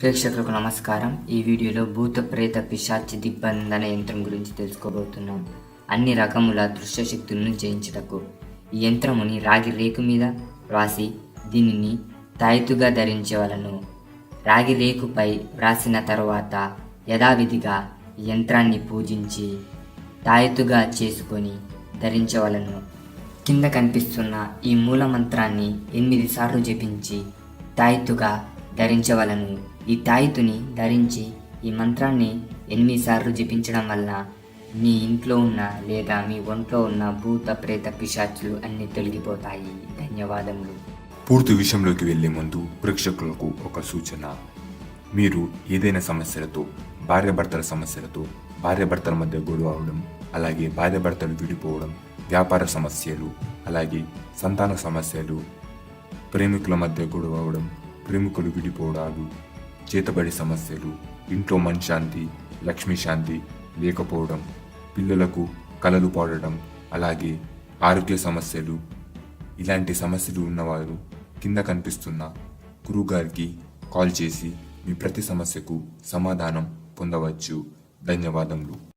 ప్రేక్షకులకు నమస్కారం. ఈ వీడియోలో భూత ప్రేత పిశాచి దిగ్బంధన యంత్రం గురించి తెలుసుకోబోతున్నాం. అన్ని రకముల దృశ్య శక్తులను జయించుటకు. ఈ యంత్రముని రాగి రేకు మీద వ్రాసి దీనిని తాయితుగా ధరించవలను. రాగి రేకుపై వ్రాసిన తరువాత యథావిధిగా ఈ యంత్రాన్ని పూజించి తాయితుగా చేసుకొని ధరించవలను. కింద కనిపిస్తున్న ఈ మూల మంత్రాన్ని ఎనిమిది సార్లు జపించి తాయితుగా ధరించవలను. ఈ తాయితుని ధరించి ఈ మంత్రాన్ని ఎనిమిది సార్లు జపించడం వల్ల మీ ఇంట్లో ఉన్న లేదా మీ ఒంట్లో ఉన్న భూత ప్రేత పిశాచులు అన్ని తొలగిపోతాయి. ధన్యవాదములు. పూర్తి విషయంలోకి వెళ్ళే ముందు ప్రేక్షకులకు ఒక సూచన. మీరు ఏదైనా సమస్యలతో భార్యాభర్తల సమస్యలతో భార్యాభర్తల మధ్య గొడవ అవడం అలాగే భార్యాభర్తలు విడిపోవడం వ్యాపార సమస్యలు అలాగే సంతాన సమస్యలు ప్రేమికుల మధ్య గొడవ అవడం ప్రేమికులు విడిపోవడాలు చేతబడి సమస్యలు ఇంట్లో మనశ్శాంతి లక్ష్మీ శాంతి లేకపోవడం పిల్లలకు కలలు పాడడం అలాగే ఆరోగ్య సమస్యలు ఇలాంటి సమస్యలు ఉన్నవారు కింద కనిపిస్తున్న గురువు గారికి కాల్ చేసి మీ ప్రతి సమస్యకు సమాధానం పొందవచ్చు. ధన్యవాదములు.